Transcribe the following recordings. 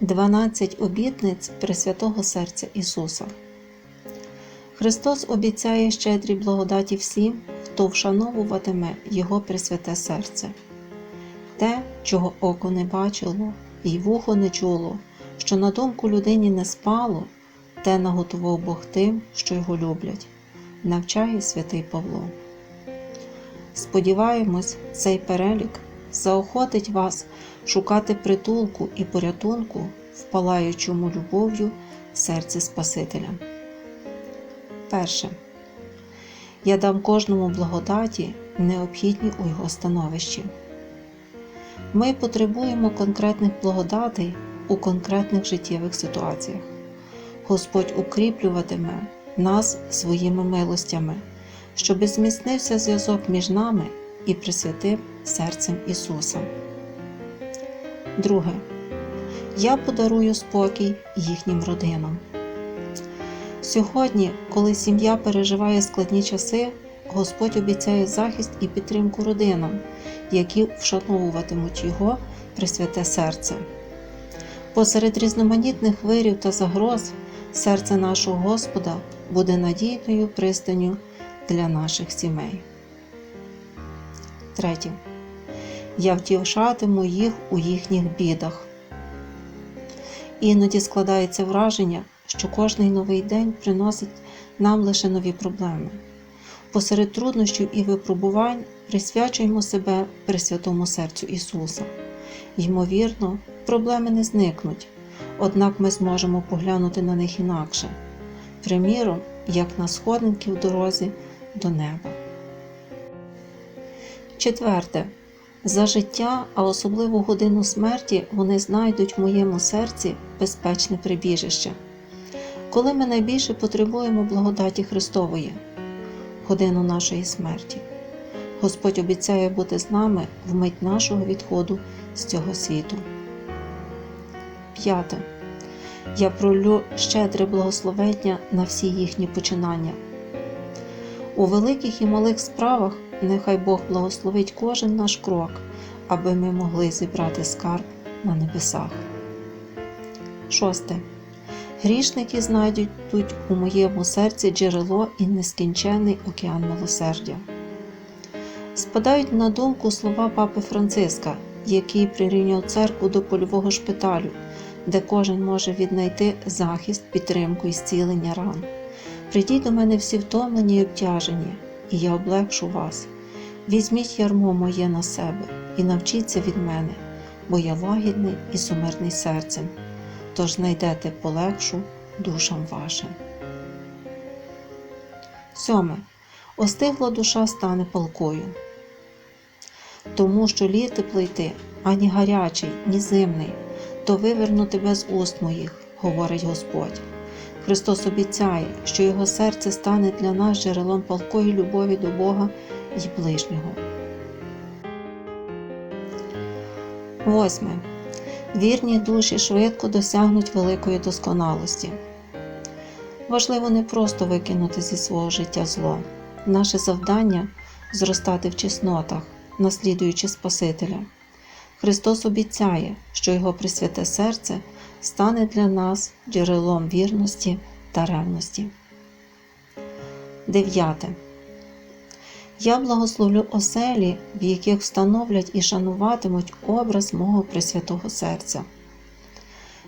12 обітниць Пресвятого Серця Ісуса. Христос обіцяє щедрі благодаті всім, хто вшановуватиме Його Пресвяте серце. Те, чого око не бачило, і вухо не чуло, що на думку людині не спало, те наготував Бог тим, що його люблять, навчає святий Павло. Сподіваємось, цей перелік заохотить вас шукати притулку і порятунку в палаючому любов'ю серці Спасителя. Перше. Я дам кожному благодаті, необхідні у його становищі. Ми потребуємо конкретних благодатей у конкретних життєвих ситуаціях. Господь укріплюватиме нас своїми милостями, щоби зміцнився зв'язок між нами і Пресвятим серцем Ісуса. Друге. Я подарую спокій їхнім родинам. Сьогодні, коли сім'я переживає складні часи, Господь обіцяє захист і підтримку родинам, які вшановуватимуть Його Пресвяте серце. Посеред різноманітних вирів та загроз серце нашого Господа буде надійною пристаню для наших сімей. Третє. Я втішатиму їх у їхніх бідах. Іноді складається враження, що кожний новий день приносить нам лише нові проблеми. Посеред труднощів і випробувань присвячуємо себе Пресвятому серцю Ісуса. Ймовірно, проблеми не зникнуть, однак ми зможемо поглянути на них інакше, приміром, як на сходинки в дорозі до неба. Четверте. За життя, а особливо годину смерті, вони знайдуть в моєму серці безпечне прибіжище. Коли ми найбільше потребуємо благодаті Христової, годину нашої смерті, Господь обіцяє бути з нами в мить нашого відходу з цього світу. П'яте. Я пролю щедре благословення на всі їхні починання. У великих і малих справах нехай Бог благословить кожен наш крок, аби ми могли зібрати скарб на небесах. Шосте. Грішники знайдуть тут у моєму серці джерело і нескінченний океан милосердя. Спадають на думку слова папи Франциска, який прирівняв церкву до польового шпиталю, де кожен може віднайти захист, підтримку і зцілення ран. Прийдіть до мене всі втомлені й обтяжені, і я облегшу вас. Візьміть ярмо моє на себе і навчіться від мене, бо я лагідний і сумирний серцем, тож знайдете полегшу душам вашим. Сьоме. Остигла душа стане палкою. Тому що літи плити, ані гарячий, ні зимний, то виверну тебе з уст моїх, говорить Господь. Христос обіцяє, що Його серце стане для нас джерелом палкої любові до Бога і ближнього. Восьме. Вірні душі швидко досягнуть великої досконалості. Важливо не просто викинути зі свого життя зло. Наше завдання зростати в чеснотах, наслідуючи Спасителя. Христос обіцяє, що Його Пресвяте серце стане для нас джерелом вірності та ревності. Дев'яте. Я благословлю оселі, в яких встановлять і шануватимуть образ мого Пресвятого серця.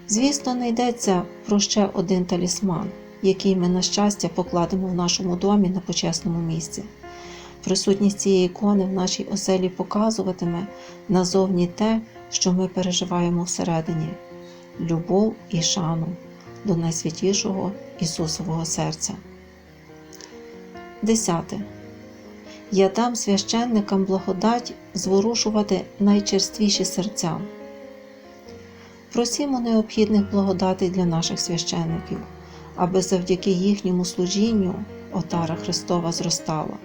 Звісно, не йдеться про ще один талісман, який ми, на щастя, покладемо в нашому домі на почесному місці. Присутність цієї ікони в нашій оселі показуватиме назовні те, що ми переживаємо всередині любов і шану до найсвятішого Ісусового серця. Десяте. Я дам священникам благодать зворушувати найчерствіші серця. Просімо необхідних благодатей для наших священників, аби завдяки їхньому служінню отара Христова зростала.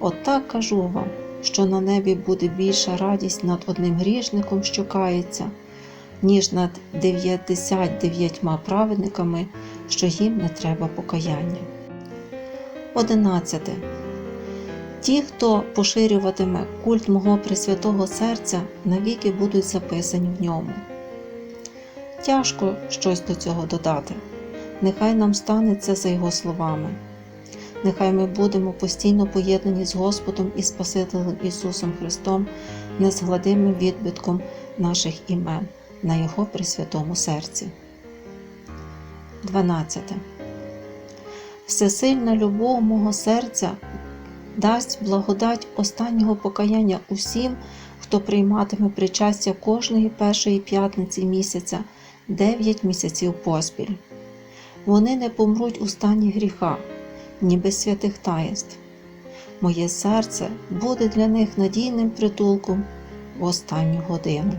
От так кажу вам, що на небі буде більша радість над одним грішником, що кається, ніж над 99 праведниками, що їм не треба покаяння. 11. Ті, хто поширюватиме культ мого Пресвятого серця, навіки будуть записані в ньому. тяжко щось до цього додати. Нехай нам станеться за Його словами. Нехай ми будемо постійно поєднані з Господом і Спасителем Ісусом Христом, незгладимим відбитком наших імен на Його Пресвятому серці. 12. Всесильна любов мого серця дасть благодать останнього покаяння усім, хто прийматиме причастя кожної першої п'ятниці місяця 9 місяців поспіль. Вони не помруть у стані гріха, ні без святих таїнств. Моє серце буде для них надійним притулком в останню годину.